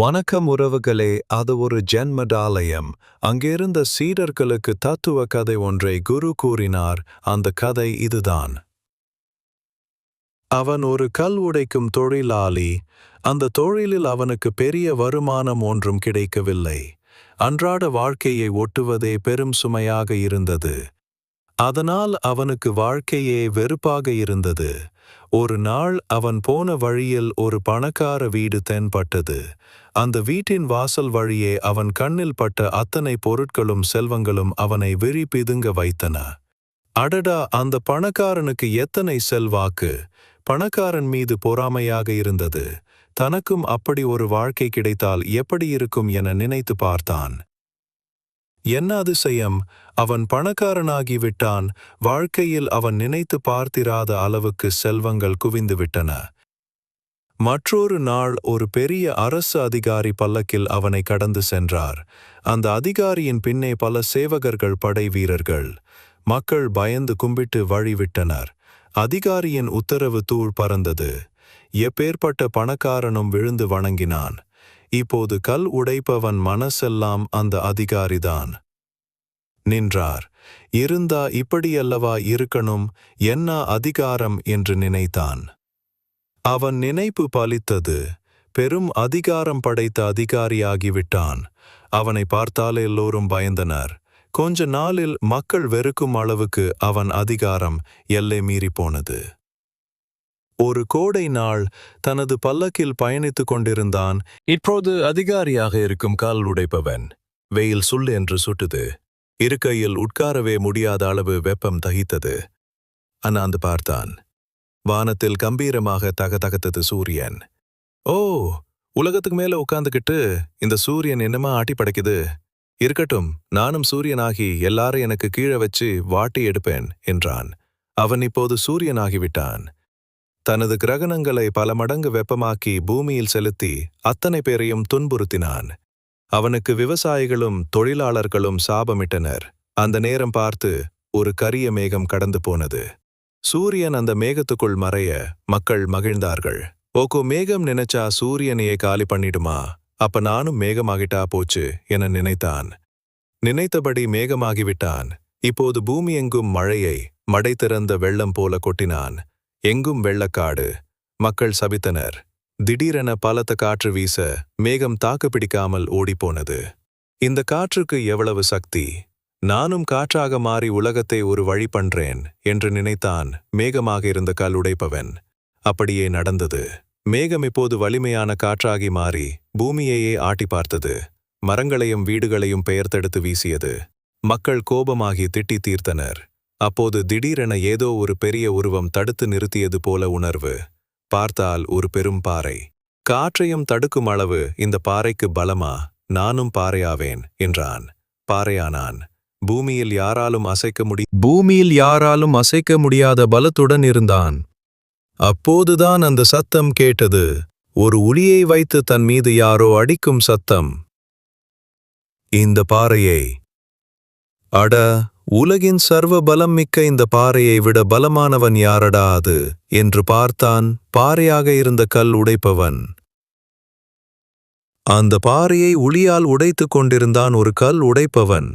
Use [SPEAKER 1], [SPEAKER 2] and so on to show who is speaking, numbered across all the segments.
[SPEAKER 1] வணக்கம் உறவுகளே அது ஒரு ஜென்மடாலயம். அங்கிருந்த சீடர்களுக்கு தத்துவ கதை ஒன்றை குரு கூறினார். அந்த கதை இதுதான். அவன் ஒரு கல் உடைக்கும் தொழிலாளி. அந்த தொழிலில் அவனுக்கு பெரிய வருமானம் ஒன்றும் கிடைக்கவில்லை. அன்றாட வாழ்க்கையை ஒட்டுவதே பெரும் சுமையாக இருந்தது. அதனால் அவனுக்கு வாழ்க்கையே வெறுப்பாக இருந்தது. ஒரு நாள் அவன் போன வழியில் ஒரு பணக்கார வீடு தென்பட்டது. அந்த வீட்டின் வாசல் வழியே அவன் கண்ணில் பட்ட அத்தனை பொருட்களும் செல்வங்களும் அவனை விழி பிதுங்க வைத்தன. அடடா அந்த பணக்காரனுக்கு எத்தனை செல்வாக்கு? பணக்காரன் மீது பொறாமையாக இருந்தது. தனக்கும் அப்படி ஒரு வாழ்க்கை கிடைத்தால் எப்படி இருக்கும் என நினைத்து பார்த்தான். என்ன அதிசயம் அவன் பணக்காரனாகி விட்டான் வாழ்க்கையில் அவன் நினைத்து பார்த்திராத அளவுக்கு செல்வங்கள் குவிந்து விட்டன மற்றொரு நாள் ஒரு பெரிய அரசு அதிகாரி பல்லக்கில் அவனை கடந்து சென்றார். அந்த அதிகாரியின் பின்னே பல சேவகர்கள் படை வீரர்கள். மக்கள் பயந்து கும்பிட்டு வழிவிட்டனர். அதிகாரியின் உத்தரவு தூள் பறந்தது. எப்பேற்பட்ட பணக்காரனும் விழுந்து வணங்கினான். இப்போது கல் உடைப்பவன் மனசெல்லாம் அந்த அதிகாரிதான். நின்றார். இருந்தா இப்படியல்லவா இருக்கணும்? என்ன அதிகாரம் என்று நினைத்தான். அவன் நினைப்பு பலித்தது. பெரும் அதிகாரம் படைத்த அதிகாரியாகிவிட்டான். அவனை பார்த்தால் எல்லோரும் பயந்தனர். கொஞ்ச நாளில் மக்கள் வெறுக்கும் அளவுக்கு அவன் அதிகாரம் எல்லை மீறி போனது. ஒரு கோடை நாள் தனது பல்லக்கில் பயணித்துக் கொண்டிருந்தான். இப்போது அதிகாரியாக இருக்கும் கால் உடைப்பவன் வெயில் சுள் என்று சுட்டுது. இருக்கையில் உட்காரவே முடியாத அளவு வெப்பம் தகித்தது. அண்ணாந்து பார்த்தான். வானத்தில் கம்பீரமாக தகதகத்தது சூரியன். ஓ உலகத்துக்கு மேல உட்காந்துக்கிட்டு இந்த சூரியன் என்னமா ஆட்டி படைக்குது? இருக்கட்டும் நானும் சூரியனாகி எல்லாரும் எனக்கு கீழே வச்சு வாட்டி எடுப்பேன் என்றான். அவன் இப்போது சூரியனாகிவிட்டான். தனது கிரகணங்களை பல மடங்கு வெப்பமாக்கி பூமியில் செலுத்தி அத்தனை பேரையும் துன்புறுத்தினான். அவனுக்கு விவசாயிகளும் தொழிலாளர்களும் சாபமிட்டனர். அந்த நேரம் பார்த்து ஒரு கரிய மேகம் கடந்து போனது. சூரியன் அந்த மேகத்துக்குள் மறைய மக்கள் மகிழ்ந்தார்கள். ஓகோ மேகம் நினைச்சா சூரியனையே காலி பண்ணிடுமா? அப்ப நானும் மேகமாகிட்டா போச்சு என நினைத்தான். நினைத்தபடி மேகமாகிவிட்டான். இப்போது பூமி எங்கும் மழையை மடை திறந்த வெள்ளம் போல கொட்டினான். எங்கும் வெள்ளக்காடு. மக்கள் சபித்தனர். திடீரென பலத்த காற்று வீச மேகம் தாக்கு பிடிக்காமல் ஓடிப்போனது. இந்த காற்றுக்கு எவ்வளவு சக்தி? நானும் காற்றாக மாறி உலகத்தை ஒரு வழி பண்றேன் என்று நினைத்தான் மேகமாக இருந்த கல் உடைப்பவன். அப்படியே நடந்தது. மேகம் இப்போது வலிமையான காற்றாகி மாறி பூமியையே ஆட்டி பார்த்தது. மரங்களையும் வீடுகளையும் பெயர்த்தெடுத்து வீசியது. மக்கள் கோபமாகி திட்டி தீர்த்தனர். அப்போது திடீரென ஏதோ ஒரு பெரிய உருவம் தடுத்து நிறுத்தியது போல உணர்வு. பார்த்தால் ஒரு பெரும் பாறை. காற்றையும் தடுக்கும் அளவு இந்த பாறைக்கு பலமா? நானும் பாறையாவேன் என்றான். பாறையானான். பூமியில் யாராலும் அசைக்க முடி பூமியில் யாராலும் அசைக்க முடியாத பலத்துடன் இருந்தான். அப்போதுதான் அந்த சத்தம் கேட்டது. ஒரு உளியை வைத்து தன் மீது யாரோ அடிக்கும் சத்தம். இந்த பாறையை. அட உலகின் சர்வ பலம் மிக்க இந்த பாறையை விட பலமானவன் யாரடா அது? என்று பார்த்தான் பாறையாக இருந்த கல் உடைப்பவன். அந்த பாறையை உளியால் உடைத்துக் கொண்டிருந்தான் ஒரு கல் உடைப்பவன்.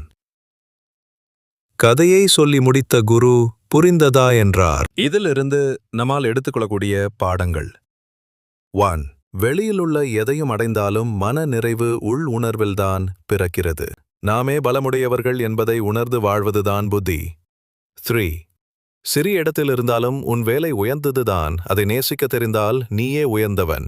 [SPEAKER 1] கதையை சொல்லி முடித்த குரு புரிந்ததா என்றார். இதிலிருந்து நம்மால் எடுத்துக்கொள்ளக்கூடிய பாடங்கள். ஒன் வெளியிலுள்ள எதையும் அடைந்தாலும் மன நிறைவு உள் உணர்வில்தான் பிறக்கிறது. நாமே பலமுடையவர்கள் என்பதை உணர்ந்து வாழ்வதுதான் புத்தி. த்ரீ சிறிய இடத்தில் இருந்தாலும் உன் வேலை உயர்ந்ததுதான் அதை நேசிக்க தெரிந்தால் நீயே உயர்ந்தவன்.